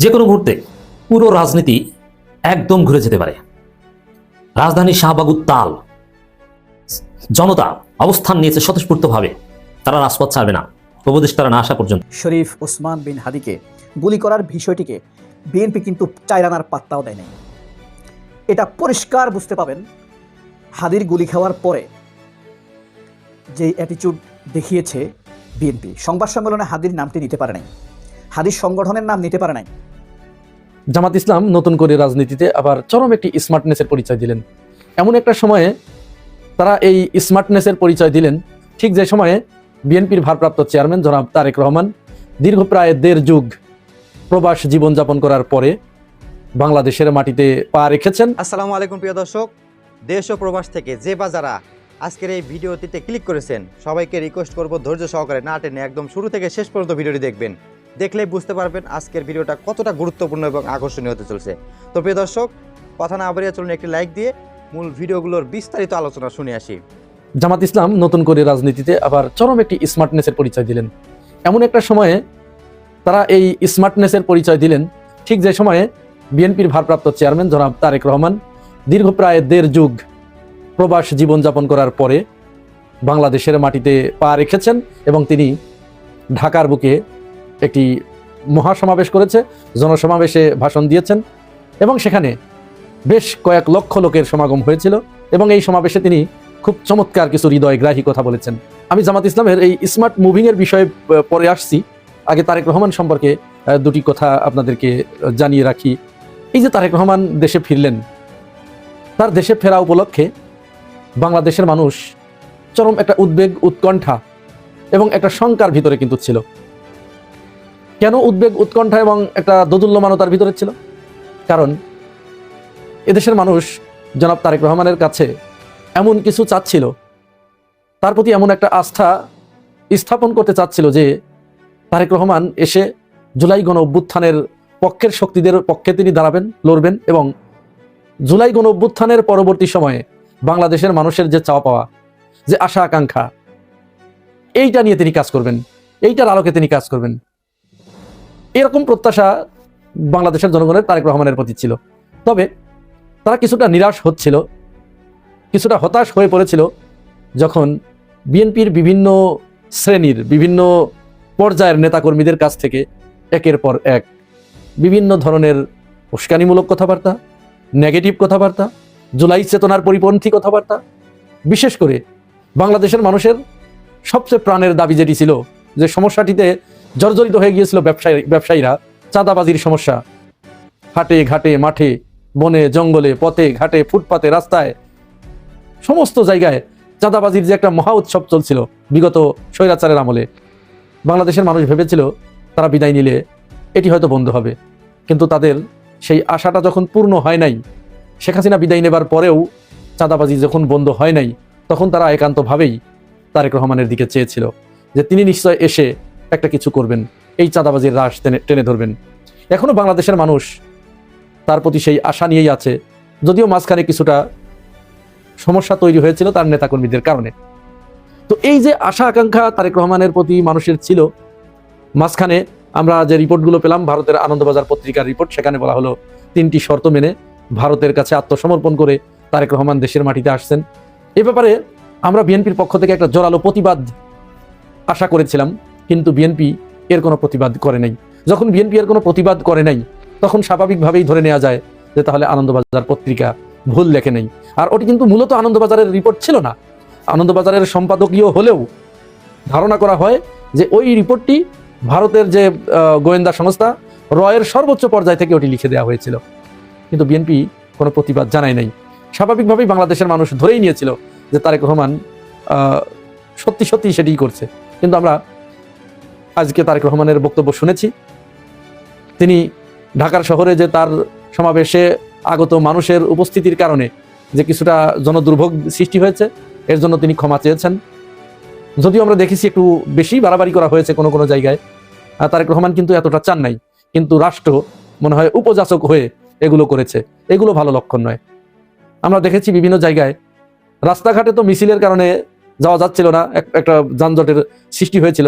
যে কোনো মুহূর্তে পুরো রাজনীতি একদম ঘুরে যেতে পারে। রাজধানী শাহবাগুর তাল। জনতা অবস্থান নিয়েছে স্বতঃস্ফূর্তভাবে। তারা রাজপথ ছাড়বে না। উপদেষ্টারা না আসা পর্যন্ত। শরীফ ওসমান বিন হাদিকে গুলি করার বিষয়টিকে বিএনপি কিন্তু চাইরানার পাত্তাও দেয়নি এটা পরিষ্কার বুঝতে পাবেন, হাদির গুলি খাওয়ার পরে যে অ্যাটিচিউড দেখিয়েছে বিএনপি। সংবাদ সম্মেলনে হাদির নামটি নিতে পারে নাই। হাদির সংগঠনের নাম নিতে পারে নাই। জামাত ইসলাম নতুন করে রাজনীতিতে আবার চরম একটি স্মার্টনেসের পরিচয় দিলেন। এমন একটা সময়ে তারা এই স্মার্টনেসের পরিচয় দিলেন। ঠিক যে সময়ে বিএনপির ভারপ্রাপ্ত চেয়ারম্যান জনাব তারেক রহমান দীর্ঘ প্রায় দেড় যুগ প্রবাস জীবনযাপন করার পরে বাংলাদেশের মাটিতে পা রেখেছেন। আসসালামু আলাইকুম, প্রিয় দর্শক। দেশ ও প্রবাস থেকে যে বা যারা আজকের এই ভিডিওটিতে ক্লিক করেছেন, সবাইকে রিকোয়েস্ট করব ধৈর্য সহকারে না টেনে একদম শুরু থেকে শেষ পর্যন্ত ভিডিওটি দেখবেন। দেখলেই বুঝতে পারবেন আজকের ভিডিওটা কতটা গুরুত্বপূর্ণ এবং আকর্ষণীয় হতে চলছে। তো প্রিয় দর্শক, কথা না বাড়িয়ে চলুন একটি লাইক দিয়ে মূল ভিডিওগুলোর বিস্তারিত আলোচনা শুনে আসি। জামাত ইসলাম নতুন করে রাজনীতিতে আবার চরম একটি স্মার্টনেসের পরিচয় দিলেন। এমন একটা সময়ে তারা এই স্মার্টনেসের পরিচয় দিলেন। ঠিক যে সময়ে বিএনপির ভারপ্রাপ্ত চেয়ারম্যান জনাব তারেক রহমান দীর্ঘ প্রায় দেড় যুগ প্রবাস জীবনযাপন করার পরে বাংলাদেশের মাটিতে পা রেখেছেন এবং তিনি ঢাকার বুকে একটি মহাসমাবেশ করেছে, জনসমাবেশে ভাষণ দিয়েছেন এবং সেখানে বেশ কয়েক লক্ষ লোকের সমাগম হয়েছিল এবং এই সমাবেশে তিনি খুব চমৎকার কিছু হৃদয়গ্রাহী কথা বলেছেন। আমি জামাত ইসলামের এই স্মার্ট মুভিংয়ের বিষয়ে পরে আসছি। আগে তারেক রহমান সম্পর্কে দুটি কথা আপনাদেরকে জানিয়ে রাখি। এই যে তারেক রহমান দেশে ফিরলেন, তার দেশে ফেরা উপলক্ষে বাংলাদেশের মানুষ চরম একটা উদ্বেগ, উৎকণ্ঠা এবং একটা শঙ্কার ভিতরে কিন্তু ছিল। কেন উদ্বেগ, উৎকণ্ঠা এবং একটা দোদুল্যমানতার ভিতরে ছিল? কারণ এদেশের মানুষ জনাব তারেক রহমানের কাছে এমন কিছু চাচ্ছিল, তার প্রতি এমন একটা আস্থা স্থাপন করতে চাচ্ছিল যে তারেক রহমান এসে জুলাই গণ অভ্যুত্থানের পক্ষের শক্তিদের পক্ষে তিনি দাঁড়াবেন, লড়বেন এবং জুলাই গণ অভ্যুত্থানের পরবর্তী সময়ে বাংলাদেশের মানুষের যে চাওয়া পাওয়া, যে আশা আকাঙ্ক্ষা এইটা নিয়ে তিনি কাজ করবেন, এইটার আলোকে তিনি কাজ করবেন। এরকম প্রত্যাশা বাংলাদেশের জনগণের তারেক রহমানের প্রতি ছিল। তবে তারা কিছুটা নিরাশ হচ্ছিল, কিছুটা হতাশ হয়ে পড়েছিল যখন বিএনপির বিভিন্ন শ্রেণির, বিভিন্ন পর্যায়ের নেতাকর্মীদের কাছ থেকে একের পর এক বিভিন্ন ধরনের উস্কানিমূলক কথাবার্তা, নেগেটিভ কথাবার্তা, জুলাই চেতনার পরিপন্থী কথাবার্তা, বিশেষ করে বাংলাদেশের মানুষের সবচেয়ে প্রাণের দাবি যেটি ছিল যে সমস্যাটিতে জর্জরিত হয়ে গিয়েছিল ব্যবসায়ী ব্যবসায়ীরা। চাঁদাবাজির সমস্যা। হাটে ঘাটে মাঠে, বনে, জঙ্গলে, পথে ঘাটে, ফুটপাতে, রাস্তায়, সমস্ত জায়গায় চাঁদাবাজির যে একটা মহা উৎসব চলছিল বিগত স্বৈরাচারের আমলে। বাংলাদেশের মানুষ ভেবেছিল তারা বিদায় নিলে এটি হয়তো বন্ধ হবে। কিন্তু তাদের সেই আশাটা যখন পূর্ণ হয় নাই, শেখ হাসিনা বিদায় নেবার পরেও চাঁদাবাজি যখন বন্ধ হয় নাই, তখন তারা একান্তভাবেই তারেক রহমানের দিকে চেয়েছিল যে তিনি নিশ্চয় এসে একটা কিছু করবেন, এই চাঁদাবাজির রাশ টেনে টেনে ধরবেন। এখনও বাংলাদেশের মানুষ তার প্রতি সেই আশা নিয়েই আছে, যদিও মাঝখানে কিছুটা সমস্যা তৈরি হয়েছিল তার নেতাকর্মীদের কারণে। তো এই যে আশা আকাঙ্ক্ষা তারেক রহমানের প্রতি মানুষের ছিল, মাঝখানে আমরা যে রিপোর্টগুলো পেলাম, ভারতের আনন্দবাজার পত্রিকার রিপোর্ট, সেখানে বলা হলো তিনটি শর্ত মেনে ভারতের কাছে আত্মসমর্পণ করে তারেক রহমান দেশের মাটিতে আসছেন। এ ব্যাপারে আমরা বিএনপির পক্ষ থেকে একটা জোরালো প্রতিবাদ আশা করেছিলাম। কিন্তু বিএনপি এর কোনো প্রতিবাদ করে নাই। যখন বিএনপি এর কোনো প্রতিবাদ করে নাই, তখন স্বাভাবিকভাবেই ধরে নেওয়া যায় যে তাহলে আনন্দবাজার পত্রিকা ভুল লেখে নেই। আর ওটি কিন্তু মূলত আনন্দবাজারের রিপোর্ট ছিল না। আনন্দবাজারের সম্পাদকীয় হলেও ধারণা করা হয় যে ওই রিপোর্টটি ভারতের যে গোয়েন্দা সংস্থা, রয়ের সর্বোচ্চ পর্যায় থেকে ওটি লিখে দেওয়া হয়েছিল। কিন্তু বিএনপি কোনো প্রতিবাদ জানায় নাই। স্বাভাবিকভাবেই বাংলাদেশের মানুষ ধরেই নিয়েছিল যে তারেক রহমান সত্যি সত্যি সেটিই করছে। কিন্তু আমরা আজকে তারেক রহমানের বক্তব্য শুনেছি। তিনি ঢাকার শহরে যে তার সমাবেশে আগত মানুষের উপস্থিতির কারণে যে কিছুটা জনদুর্ভোগ সৃষ্টি হয়েছে, এর জন্য তিনি ক্ষমা চেয়েছেন। যদিও আমরা দেখেছি একটু বেশি বাড়াবাড়ি করা হয়েছে কোনো কোনো জায়গায় তারেক রহমান কিন্তু এতটা চান নাই, কিন্তু রাষ্ট্র মনে হয় উপযাচক হয়ে এগুলো করেছে। এগুলো ভালো লক্ষণ নয়। আমরা দেখেছি বিভিন্ন জায়গায়, রাস্তাঘাটে তো মিছিলের কারণে যাওয়া যাচ্ছিল না একটা যানজটের সৃষ্টি হয়েছিল।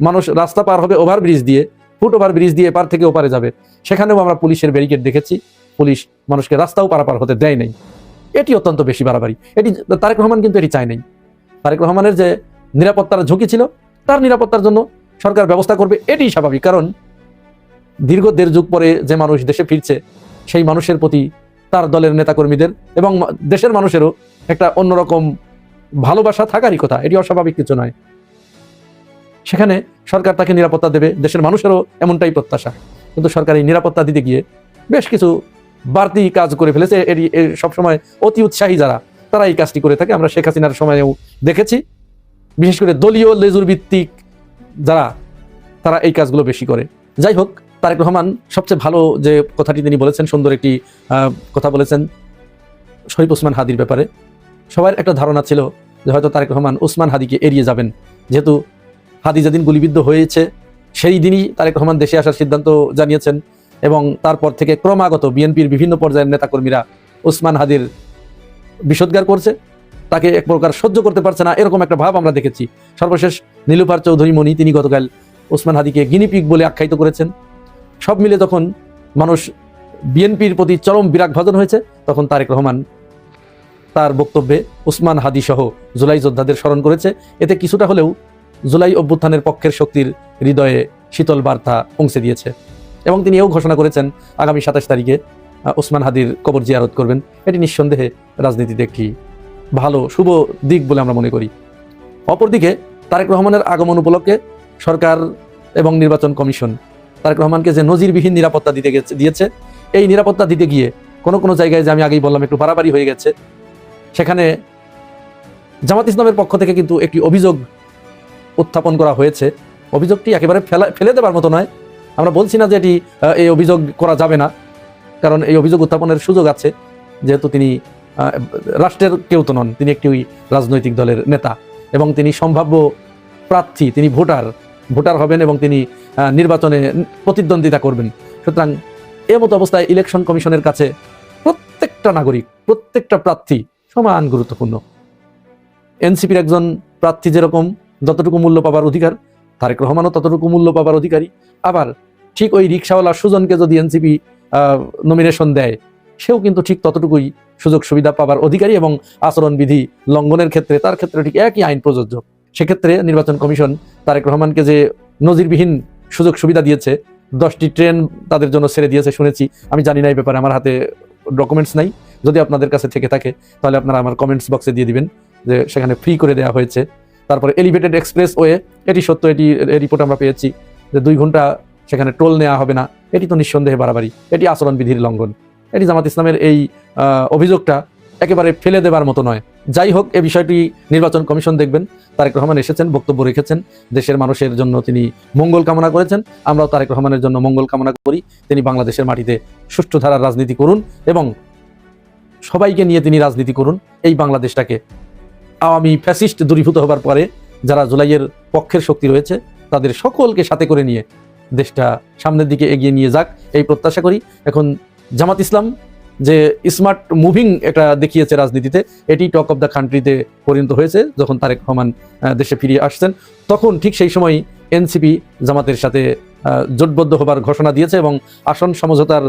মানুষ রাস্তা পার হবে ওভারব্রিজ দিয়ে ফুট ওভার ব্রিজ দিয়ে এপার থেকে ওপারে যাবে। সেখানেও আমরা পুলিশের ব্যারিকেড দেখেছি। পুলিশ মানুষকে রাস্তাও পারাপার হতে দেয় নাই। এটি অত্যন্ত বেশি বাড়াবাড়ি। এটি তারেক রহমান কিন্তু এটি চায় নাই। তারেক রহমানের যে নিরাপত্তার ঝুঁকি ছিল, তার নিরাপত্তার জন্য সরকার ব্যবস্থা করবে, এটি স্বাভাবিক। কারণ দীর্ঘ দেড় যুগ পরে যে মানুষ দেশে ফিরছে, সেই মানুষের প্রতি তার দলের নেতাকর্মীদের এবং দেশের মানুষেরও একটা অন্যরকম ভালোবাসা থাকারই কথা। এটি অস্বাভাবিক কিছু নয়। সেখানে সরকার তাকে নিরাপত্তা দেবে, দেশের মানুষেরও এমনটাই প্রত্যাশা। কিন্তু সরকার এই নিরাপত্তা দিতে গিয়ে বেশ কিছু বাড়তি কাজ করে ফেলেছে। এটি সবসময় অতি উৎসাহী যারা, তারা এই কাজটি করে থাকে। আমরা শেখ হাসিনার সময়েও দেখেছি। বিশেষ করে দলীয় লেজুর ভিত্তিক যারা, তারা এই কাজগুলো বেশি করে। যাই হোক, তারেক রহমান সবচেয়ে ভালো যে কথাটি তিনি বলেছেন, সুন্দর একটি কথা বলেছেন শরীফ ওসমান হাদির ব্যাপারে। সবার একটা ধারণা ছিল যে হয়তো তারেক রহমান ওসমান হাদিকে এড়িয়ে যাবেন। যেহেতু হাদি যেদিন গুলিবিদ্ধ হয়েছে, সেই দিনই তারেক রহমান দেশে আসার সিদ্ধান্ত জানিয়েছেন এবং তারপর থেকে ক্রমাগত বিএনপির বিভিন্ন পর্যায়ের নেতাকর্মীরা ওসমান হাদির বিষোদ্গার করছে। তাকে এক প্রকার সহ্য করতে পারছে না, এরকম একটা ভাব আমরা দেখেছি। সর্বশেষ নীলুফার চৌধুরী মণি, তিনি গতকাল ওসমান হাদিকে গিনিপিক বলে আখ্যায়িত করেছেন। সব মিলে যখন মানুষ বিএনপির প্রতি চরম বিরাগ ভাজন হয়েছে, তখন তারেক রহমান তার বক্তব্যে উসমান হাদি সহ জুলাই যোদ্ধাদের স্মরণ করেছে। এতে কিছুটা হলেও জুলাই অভ্যুত্থানের পক্ষের শক্তির হৃদয়ে শীতল বার্তা পৌঁছে দিয়েছে। এবং তিনি এও ঘোষণা করেছেন আগামী সাতাশ তারিখে আহ, ওসমান হাদির কবর জিয়ারত করবেন। এটি নিঃসন্দেহে রাজনীতিতে একটি ভালো শুভ দিক বলে আমরা মনে করি। অপরদিকে তারেক রহমানের আগমন উপলক্ষে সরকার এবং নির্বাচন কমিশন তারেক রহমানকে যে নজিরবিহীন নিরাপত্তা দিতে গেছে দিয়েছে এই নিরাপত্তা দিতে গিয়ে কোনো কোনো জায়গায় যে আমি আগেই বললাম একটু বাড়াবাড়ি হয়ে গেছে সেখানে জামাত ইসলামের পক্ষ থেকে কিন্তু একটি অভিযোগ উত্থাপন করা হয়েছে, অভিযোগটি একেবারে ফেলা ফেলে দেওয়ার মতো নয়। আমরা বলছি না যে এটি এই অভিযোগ করা যাবে না, কারণ এই অভিযোগ উত্থাপনের সুযোগ আছে, যেহেতু তিনি রাষ্ট্রের কেউ তো নন, তিনি একটি রাজনৈতিক দলের নেতা, এবং তিনি সম্ভাব্য প্রার্থী, তিনি ভোটার ভোটার হবেন এবং তিনি নির্বাচনে প্রতিদ্বন্দ্বিতা করবেন। সুতরাং এ মতো অবস্থায় ইলেকশন কমিশনের কাছে প্রত্যেকটা নাগরিক, প্রত্যেকটা প্রার্থী সমান গুরুত্বপূর্ণ। এনসিপির একজন প্রার্থী যেরকম যতটুকু মূল্য পাবার অধিকার, তারেক রহমানও ততটুকু মূল্য পাবার অধিকারী। আবার ঠিক ওই রিক্সাওয়ালা সুজনকে যদি এনসিপি নমিনেশন দেয়, সেও কিন্তু ঠিক ততটুকুই সুযোগ সুবিধা পাবার অধিকারী এবং আচরণবিধি লঙ্ঘনের ক্ষেত্রে, তার ক্ষেত্রে ঠিক একই আইন প্রযোজ্য। সেক্ষেত্রে নির্বাচন কমিশন তারেক রহমানকে যে নজিরবিহীন সুযোগ সুবিধা দিয়েছে, দশটি ট্রেন তাদের জন্য ছেড়ে দিয়েছে শুনেছি, আমি জানি না এই ব্যাপারে, আমার হাতে ডকুমেন্টস নাই। যদি আপনাদের কাছে থেকে থাকে, তাহলে আপনারা আমার কমেন্টস বক্সে দিয়ে দিবেন, যে সেখানে ফ্রি করে দেওয়া হয়েছে। তারপরে এলিভেটেড এক্সপ্রেস ওয়ে এটি সত্য, এটি রিপোর্ট আমরা পেয়েছি যে দুই ঘণ্টা সেখানে টোল নেওয়া হবে না। এটি তো নিঃসন্দেহে বাড়াবাড়ি। এটি আচরণবিধির লঙ্ঘন। এটি জামাত ইসলামের এই অভিযোগটা একেবারে ফেলে দেবার মতো নয়। যাই হোক, এ বিষয়টি নির্বাচন কমিশন দেখবেন। তারেক রহমান এসেছেন, বক্তব্য রেখেছেন। দেশের মানুষের জন্য তিনি মঙ্গল কামনা করেছেন। আমরাও তারেক রহমানের জন্য মঙ্গল কামনা করি। তিনি বাংলাদেশের মাটিতে সুষ্ঠু ধারার রাজনীতি করুন এবং সবাইকে নিয়ে তিনি রাজনীতি করুন। এই বাংলাদেশটাকে আওয়ামী ফ্যাসিস্ট দূরীভূত হবার পরে যারা জুলাইয়ের পক্ষের শক্তি রয়েছে, তাদের সকলকে সাথে করে নিয়ে দেশটা সামনের দিকে এগিয়ে নিয়ে যাক, এই প্রত্যাশা করি। এখন জামাত ইসলাম যে স্মার্ট মুভিং এটা দেখিয়েছে রাজনীতিতে, এটি টক অফ দ্য কান্ট্রিতে পরিণত হয়েছে, যখন তারেক রহমান দেশে ফিরে আসছেন, তখন ঠিক সেই সময় এনসিপি জামাতের সাথে জোটবদ্ধ হবার ঘোষণা দিয়েছে এবং আসন সমঝোতার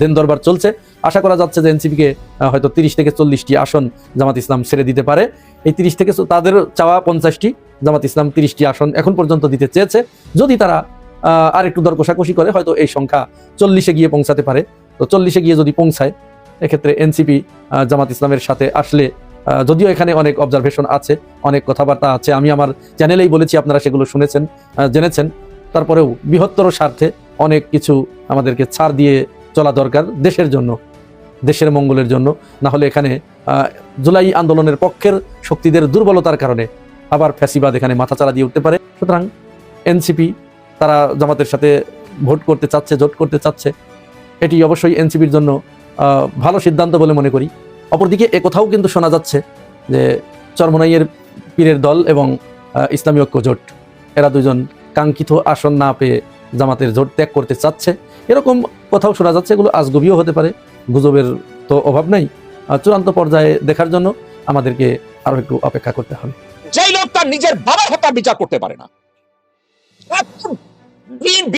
দেন দরবার চলছে। আশা করা যাচ্ছে যে এনসিপিকে হয়তো তিরিশ থেকে চল্লিশটি আসন জামাত ইসলাম ছেড়ে দিতে পারে। এই তিরিশ থেকে তাদের চাওয়া পঞ্চাশটি জামাত ইসলাম তিরিশটি আসন এখন পর্যন্ত দিতে চেয়েছে। যদি তারা আর একটু দর কষাকষি করে, হয়তো এই সংখ্যা চল্লিশে গিয়ে পৌঁছাতে পারে। তো চল্লিশে গিয়ে যদি পৌঁছায় এক্ষেত্রে এনসিপি জামাত ইসলামের সাথে আসলে যদিও এখানে অনেক অবজারভেশন আছে, অনেক কথাবার্তা আছে, আমি আমার চ্যানেলেই বলেছি, আপনারা সেগুলো শুনেছেন জেনেছেন। তারপরেও বৃহত্তর স্বার্থে অনেক কিছু আমাদেরকে ছাড় দিয়ে চলা দরকার দেশের জন্য, দেশের মঙ্গলের জন্য। না হলে এখানে জুলাই আন্দোলনের পক্ষের শক্তিদের দুর্বলতার কারণে আবার ফ্যাসিবাদ এখানে মাথাচাড়া দিয়ে উঠতে পারে। সুতরাং এনসিপি, তারা জামাতের সাথে ভোট করতে চাচ্ছে, জোট করতে চাচ্ছে, এটি অবশ্যই এনসিপির জন্য ভালো সিদ্ধান্ত বলে মনে করি। অপরদিকে এ কথাও কিন্তু শোনা যাচ্ছে যে চরমনাইয়ের পীরের দল এবং ইসলামী ঐক্য জোট, এরা দুজন কাঙ্ক্ষিত আসন না পেয়ে জামাতের জোট ত্যাগ করতে চাচ্ছে। এরকম কথাও শোনা যাচ্ছে, এগুলো আজগবিও হতে পারে, গুজবের তো অভাব নাই। চূড়ান্ত পর্যায়ে দেখার জন্য আমাদেরকে আরও একটু অপেক্ষা করতে হবে। যেই লোক তার নিজের বাবার হত্যা বিচার করতে পারে না।